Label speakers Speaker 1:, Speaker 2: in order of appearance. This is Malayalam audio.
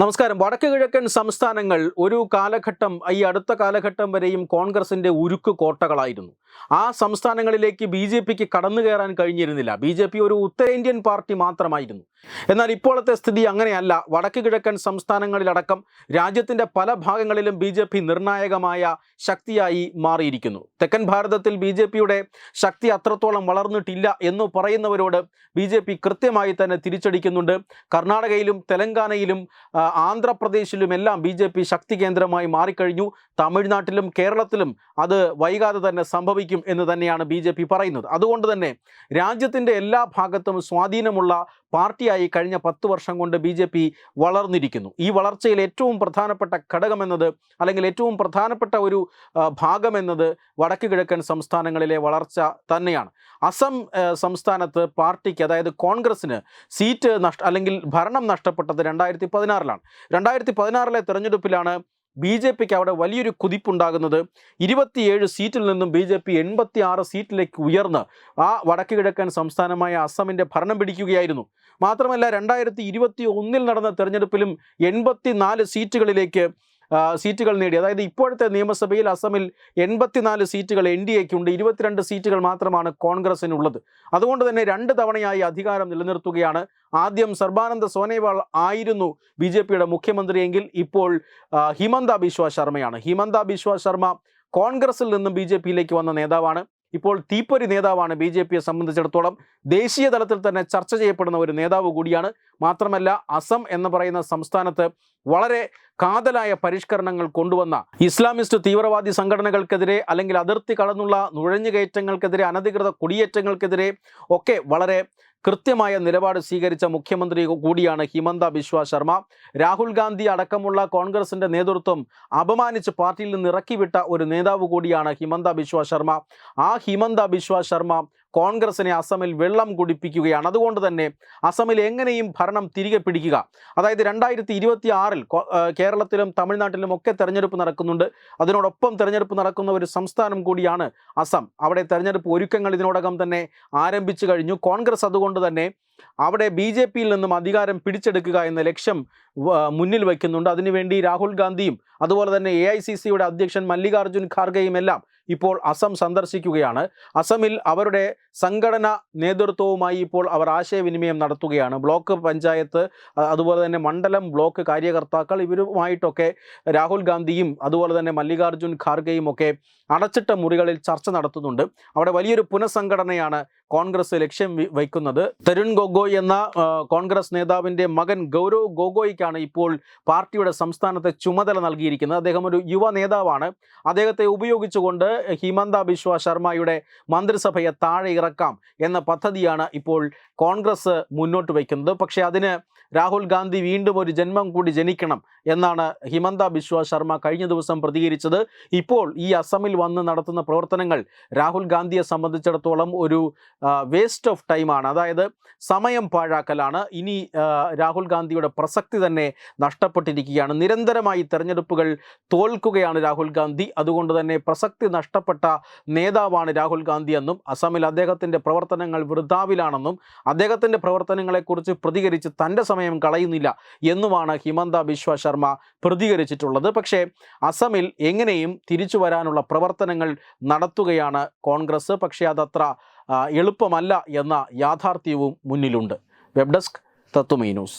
Speaker 1: നമസ്കാരം. വടക്ക് കിഴക്കൻ സംസ്ഥാനങ്ങൾ ഒരു കാലഘട്ടം ഈ അടുത്ത കാലഘട്ടം വരെയും കോൺഗ്രസിന്റെ ഉരുക്ക് കോട്ടകളായിരുന്നു. ആ സംസ്ഥാനങ്ങളിലേക്ക് ബി ജെ പിക്ക് കടന്നു കയറാൻ കഴിഞ്ഞിരുന്നില്ല. ബി ജെ പി ഒരു ഉത്തരേന്ത്യൻ പാർട്ടി മാത്രമായിരുന്നു. എന്നാൽ ഇപ്പോഴത്തെ സ്ഥിതി അങ്ങനെയല്ല. വടക്ക് കിഴക്കൻ സംസ്ഥാനങ്ങളിലടക്കം രാജ്യത്തിന്റെ പല ഭാഗങ്ങളിലും ബി ജെ പി നിർണായകമായ ശക്തിയായി മാറിയിരിക്കുന്നു. തെക്കൻ ഭാരതത്തിൽ ബി ജെ പിയുടെ ശക്തി അത്രത്തോളം വളർന്നിട്ടില്ല എന്ന് പറയുന്നവരോട് ബി ജെ പി കൃത്യമായി തന്നെ തിരിച്ചടിക്കുന്നുണ്ട്. കർണാടകയിലും തെലങ്കാനയിലും ആന്ധ്രാപ്രദേശിലും എല്ലാം ബി ജെ പി ശക്തി കേന്ദ്രമായി മാറിക്കഴിഞ്ഞു. തമിഴ്നാട്ടിലും കേരളത്തിലും അത് വൈകാതെ തന്നെ സംഭവിക്കും എന്ന് തന്നെയാണ് ബി പറയുന്നത്. അതുകൊണ്ട് തന്നെ രാജ്യത്തിന്റെ എല്ലാ ഭാഗത്തും സ്വാധീനമുള്ള പാർട്ടിയായി കഴിഞ്ഞ പത്ത് വർഷം കൊണ്ട് ബി വളർന്നിരിക്കുന്നു. ഈ വളർച്ചയിൽ ഏറ്റവും പ്രധാനപ്പെട്ട ഘടകമെന്നത് അല്ലെങ്കിൽ ഏറ്റവും പ്രധാനപ്പെട്ട ഒരു ഭാഗമെന്നത് വടക്ക് കിഴക്കൻ സംസ്ഥാനങ്ങളിലെ വളർച്ച തന്നെയാണ്. അസം സംസ്ഥാനത്ത് പാർട്ടിക്ക് അതായത് കോൺഗ്രസിന് സീറ്റ് നഷ്ട അല്ലെങ്കിൽ ഭരണം നഷ്ടപ്പെട്ടത് രണ്ടായിരത്തി പതിനാറിലാണ്. രണ്ടായിരത്തി പതിനാറിലെ തെരഞ്ഞെടുപ്പിലാണ് ബി ജെ പിക്ക് അവിടെ വലിയൊരു കുതിപ്പുണ്ടാകുന്നത്. ഇരുപത്തിയേഴ് സീറ്റിൽ നിന്നും ബി ജെ പി എൺപത്തി ആറ് സീറ്റിലേക്ക് ഉയർന്ന് ആ വടക്ക് കിഴക്കൻ സംസ്ഥാനമായ അസമിന്റെ ഭരണം പിടിക്കുകയായിരുന്നു. മാത്രമല്ല രണ്ടായിരത്തി ഇരുപത്തി ഒന്നിൽ നടന്ന തെരഞ്ഞെടുപ്പിലും എൺപത്തി നാല് സീറ്റുകളിലേക്ക് സീറ്റുകൾ നേടി. അതായത് ഇപ്പോഴത്തെ നിയമസഭയിൽ അസമിൽ എൺപത്തിനാല് സീറ്റുകൾ എൻ ഡി എക്കുണ്ട് ഇരുപത്തിരണ്ട് സീറ്റുകൾ മാത്രമാണ് കോൺഗ്രസിനുള്ളത്. അതുകൊണ്ട് തന്നെ രണ്ട് തവണയായി അധികാരം നിലനിർത്തുകയാണ്. ആദ്യം സർബാനന്ദ സോനേവാൾ ആയിരുന്നു ബി ജെ പിയുടെ മുഖ്യമന്ത്രിയെങ്കിൽ ഇപ്പോൾ ഹിമന്ത ബിശ്വ ശർമ്മയാണ്. ഹിമന്ത ബിശ്വ ശർമ്മ കോൺഗ്രസിൽ നിന്നും ബി ജെ പിയിലേക്ക് വന്ന നേതാവാണ്. ഇപ്പോൾ തീപ്പൊരി നേതാവാണ് ബി ജെ പിയെ സംബന്ധിച്ചിടത്തോളം ദേശീയ തലത്തിൽ തന്നെ ചർച്ച ചെയ്യപ്പെടുന്ന ഒരു നേതാവ് കൂടിയാണ്. മാത്രമല്ല അസം എന്ന് പറയുന്ന സംസ്ഥാനത്ത് വളരെ കാതലായ പരിഷ്കരണങ്ങൾ കൊണ്ടുവന്ന ഇസ്ലാമിസ്റ്റ് തീവ്രവാദി സംഘടനകൾക്കെതിരെ അല്ലെങ്കിൽ അതിർത്തി കടന്നുള്ള നുഴഞ്ഞുകയറ്റങ്ങൾക്കെതിരെ അനധികൃത കുടിയേറ്റങ്ങൾക്കെതിരെ ഒക്കെ വളരെ കൃത്യമായ നിലപാട് സ്വീകരിച്ച മുഖ്യമന്ത്രി കൂടിയാണ് ഹിമന്ത ബിശ്വ ശർമ്മ. രാഹുൽ ഗാന്ധി അടക്കമുള്ള കോൺഗ്രസിന്റെ നേതൃത്വം അപമാനിച്ച് പാർട്ടിയിൽ നിന്ന് ഇറക്കിവിട്ട ഒരു നേതാവ് കൂടിയാണ് ഹിമന്ത ബിശ്വ ശർമ്മ. ആ ഹിമന്ത ബിശ്വ ശർമ്മ കോൺഗ്രസിനെ അസമിൽ വെള്ളം കുടിപ്പിക്കുകയാണ്. അതുകൊണ്ട് തന്നെ അസമിൽ എങ്ങനെയും ഭരണം തിരികെ പിടിക്കുക. അതായത് രണ്ടായിരത്തി ഇരുപത്തി ആറിൽ കേരളത്തിലും തമിഴ്നാട്ടിലും ഒക്കെ തെരഞ്ഞെടുപ്പ് നടക്കുന്നുണ്ട്. അതിനോടൊപ്പം തെരഞ്ഞെടുപ്പ് നടക്കുന്ന ഒരു സംസ്ഥാനം കൂടിയാണ് അസം. അവിടെ തെരഞ്ഞെടുപ്പ് ഒരുക്കങ്ങൾ ഇതിനോടകം തന്നെ ആരംഭിച്ചു കഴിഞ്ഞു. കോൺഗ്രസ് അതുകൊണ്ട് തന്നെ അവിടെ ബി ജെ പിയിൽ നിന്നും അധികാരം പിടിച്ചെടുക്കുക എന്ന ലക്ഷ്യം മുന്നിൽ വയ്ക്കുന്നുണ്ട്. അതിനുവേണ്ടി രാഹുൽ ഗാന്ധിയും അതുപോലെ തന്നെ എ ഐ സി സിയുടെ അധ്യക്ഷൻ മല്ലികാർജുൻ ഖാർഗെയും എല്ലാം ഇപ്പോൾ അസം സന്ദർശിക്കുകയാണ്. അസമിൽ അവരുടെ സംഘടന നേതൃത്വവുമായി ഇപ്പോൾ അവർ ആശയവിനിമയം നടത്തുകയാണ്. ബ്ലോക്ക് പഞ്ചായത്ത് അതുപോലെ തന്നെ മണ്ഡലം ബ്ലോക്ക് കാര്യകർത്താക്കൾ ഇവരുമായിട്ടൊക്കെ രാഹുൽ ഗാന്ധിയും അതുപോലെ തന്നെ മല്ലികാർജുൻ ഖാർഗെയും ഒക്കെ അടച്ചിട്ട മുറികളിൽ ചർച്ച നടത്തുന്നുണ്ട്. അവിടെ വലിയൊരു പുനഃസംഘടനയാണ് കോൺഗ്രസ് ലക്ഷ്യം വയ്ക്കുന്നത്. തരുൺ ഗൊഗോയ് എന്ന കോൺഗ്രസ് നേതാവിന്റെ മകൻ ഗൗരവ് ഗൊഗോയ്ക്കാണ് ഇപ്പോൾ പാർട്ടിയുടെ സംസ്ഥാനത്തെ ചുമതല നൽകിയിരിക്കുന്നത്. അദ്ദേഹം ഒരു യുവ നേതാവാണ്. അദ്ദേഹത്തെ ഉപയോഗിച്ചുകൊണ്ട് ഹിമന്ത ബിശ്വ ശർമ്മയുടെ മന്ത്രിസഭയെ താഴെ ഇറക്കാം എന്ന പദ്ധതിയാണ് ഇപ്പോൾ കോൺഗ്രസ് മുന്നോട്ട് വയ്ക്കുന്നത്. പക്ഷേ അതിന് രാഹുൽ ഗാന്ധി വീണ്ടും ഒരു ജന്മം കൂടി ജനിക്കണം എന്നാണ് ഹിമന്ത ബിശ്വ ശർമ്മ കഴിഞ്ഞ ദിവസം പ്രതികരിച്ചത്. ഇപ്പോൾ ഈ അസമിൽ വന്ന് നടത്തുന്ന പ്രവർത്തനങ്ങൾ രാഹുൽ ഗാന്ധിയെ സംബന്ധിച്ചിടത്തോളം ഒരു വേസ്റ്റ് ഓഫ് ടൈമാണ് അതായത് സമയം പാഴാക്കലാണ്. ഇനി രാഹുൽ ഗാന്ധിയുടെ പ്രസക്തി തന്നെ നഷ്ടപ്പെട്ടിരിക്കുകയാണ്. നിരന്തരമായി തെരഞ്ഞെടുപ്പുകൾ തോൽക്കുകയാണ് രാഹുൽ ഗാന്ധി. അതുകൊണ്ട് തന്നെ പ്രസക്തി നഷ്ടപ്പെട്ട നേതാവാണ് രാഹുൽ ഗാന്ധി എന്നും അസമിൽ അദ്ദേഹത്തിന്റെ പ്രവർത്തനങ്ങൾ വൃദ്ധാവിലാണെന്നും അദ്ദേഹത്തിന്റെ പ്രവർത്തനങ്ങളെക്കുറിച്ച് പ്രതികരിച്ച് തന്റെ കളയുന്നില്ല എന്നുമാണ് ഹിമന്ത ബിശ്വ ശർമ്മ പ്രതികരിച്ചിട്ടുള്ളത്. പക്ഷേ അസമിൽ എങ്ങനെയും തിരിച്ചു വരാനുള്ള പ്രവർത്തനങ്ങൾ നടത്തുകയാണ് കോൺഗ്രസ്. പക്ഷേ അതത്ര എളുപ്പമല്ല എന്ന യാഥാർത്ഥ്യവും മുന്നിലുണ്ട്. Web desk Tatwamayi news.